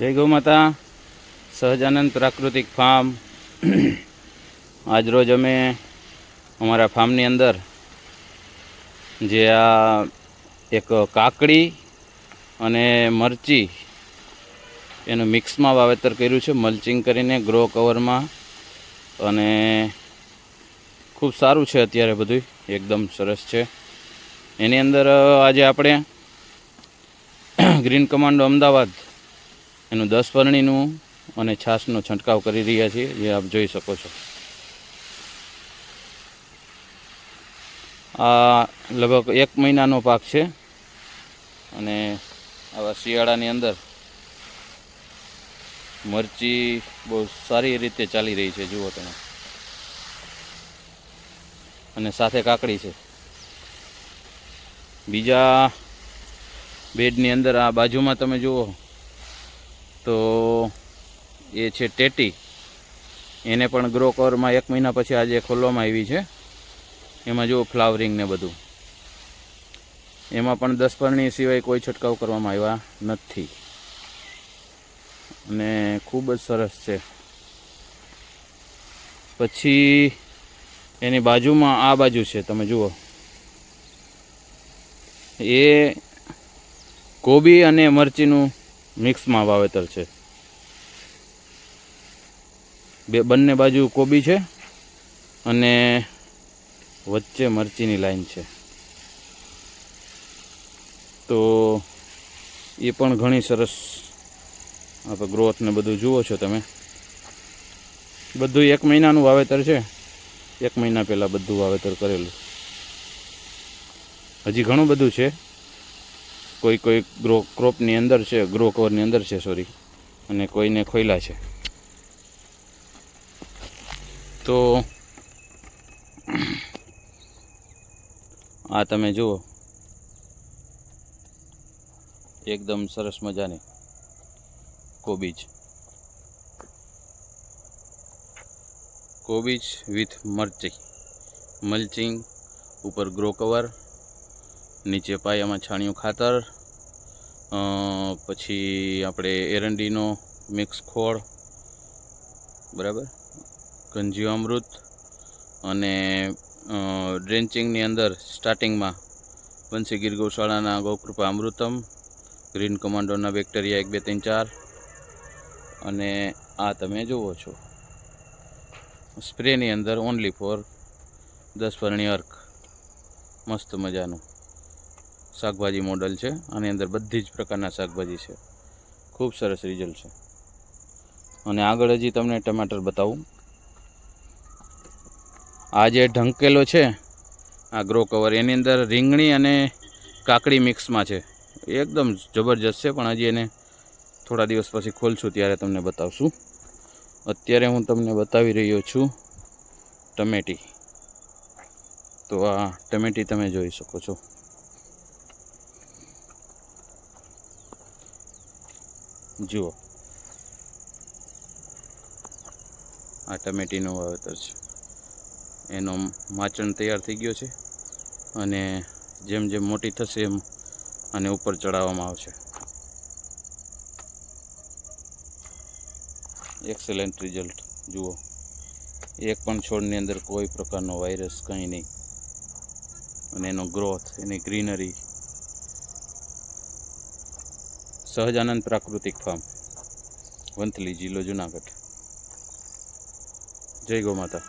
જય ગૌ માતા. સહજાનંદ પ્રાકૃતિક ફાર્મ. આજરોજ અમે અમારા ફાર્મની અંદર જે આ એક કાકડી અને મરચી એનું મિક્સમાં વાવેતર કર્યું છે મલ્ચિંગ કરીને ગ્રો કવરમાં અને ખૂબ સારું છે અત્યારે બધું એકદમ સરસ છે. એની અંદર આજે આપણે ગ્રીન કમાન્ડો અમદાવાદ એનું દસ પરણીનું અને છાશનો છંટકાવ કરી રહ્યા છીએ, જે આપ જોઈ શકો છો. આ લગભગ એક મહિનાનો પાક છે અને આવા શિયાળાની અંદર મરચી બહુ સારી રીતે ચાલી રહી છે, જુઓ તમે. અને સાથે કાકડી છે. બીજા બેડની અંદર આ બાજુમાં તમે જુઓ તો એ છે ટેટી. એને પણ ગ્રો કવરમાં એક મહિના પછી આજે ખોલવામાં આવી છે. એમાં જુઓ ફ્લાવરિંગ ને બધું. એમાં પણ દસ પરણી સિવાય કોઈ છંટકાવ કરવામાં આવ્યા નથી. અને ખૂબ જ સરસ છે. પછી એની બાજુમાં આ બાજુ છે, તમે જુઓ. એ કોબી અને મરચીનું મિક્સમાં વાવેતર છે. બે, બંને બાજુ કોબી છે અને વચ્ચે મરચીની લાઈન છે. તો એ પણ ઘણી સરસ આપણે ગ્રોથ ને બધું જુઓ છો તમે. બધું એક મહિનાનું વાવેતર છે. એક મહિના પહેલાં બધું વાવેતર કરેલું. હજી ઘણું બધું છે. કોઈ કોઈ ગ્રો ક્રોપની અંદર છે, ગ્રો કવરની અંદર છે સોરી અને કોઈને ખોયલા છે. તો આ તમે જુઓ. એકદમ સરસ મજાની કોબીજ. કોબીજ વિથ મરચી. મલ્ચિંગ, ઉપર ગ્રો કવર, નીચે પાયામાં છાણિયું ખાતર પછી આપણે એરંડીનો મિક્સ ખોળ, બરાબર? ગંજીવામૃત અને ડ્રેન્ચિંગની અંદર સ્ટાર્ટિંગમાં બંસી ગીર ગૌશાળાના ગૌકૃપા અમૃતમ, ગ્રીન કમાન્ડોના બેક્ટેરિયા એક, બે, ત્રણ, ચાર અને આ તમે જુઓ છો. સ્પ્રેની અંદર ઓનલી ફોર દસ પરણી અર્ક. મસ્ત મજાનું. શાકભાજી મોડલ છે. આની અંદર બધી જ પ્રકારના શાકભાજી છે. ખૂબ સરસ રિઝલ્ટ છે. અને આગળ હજી તમને ટમાટર બતાવું. આ જે ઢંકેલો છે, આ ગ્રો કવર એની અંદર રીંગણી અને કાકડી મિક્સમાં છે. એકદમ જબરજસ્ત છે, પણ હજી એને થોડા દિવસ પછી ખોલશું, ત્યારે તમને બતાવશું. અત્યારે હું તમને બતાવી રહ્યો છું ટમેટી. તો આ ટમેટી તમે જોઈ શકો છો. જુઓ. આ ટમેટીનું વાવેતર છે. એનો માચણ તૈયાર થઈ ગયો છે અને જેમ જેમ મોટી થશે એમ આને ઉપર ચડાવવામાં આવશે. એક્સેલન્ટ રિઝલ્ટ જુઓ. એક પણ છોડની અંદર કોઈ પ્રકારનો વાયરસ કંઈ નહીં. અને એનો ગ્રોથ એની ગ્રીનરી સહજાનંદ પ્રાકૃતિક ફાર્મ. વંથલી જિલ્લો જુનાગઢ. જય ગૌ માતા.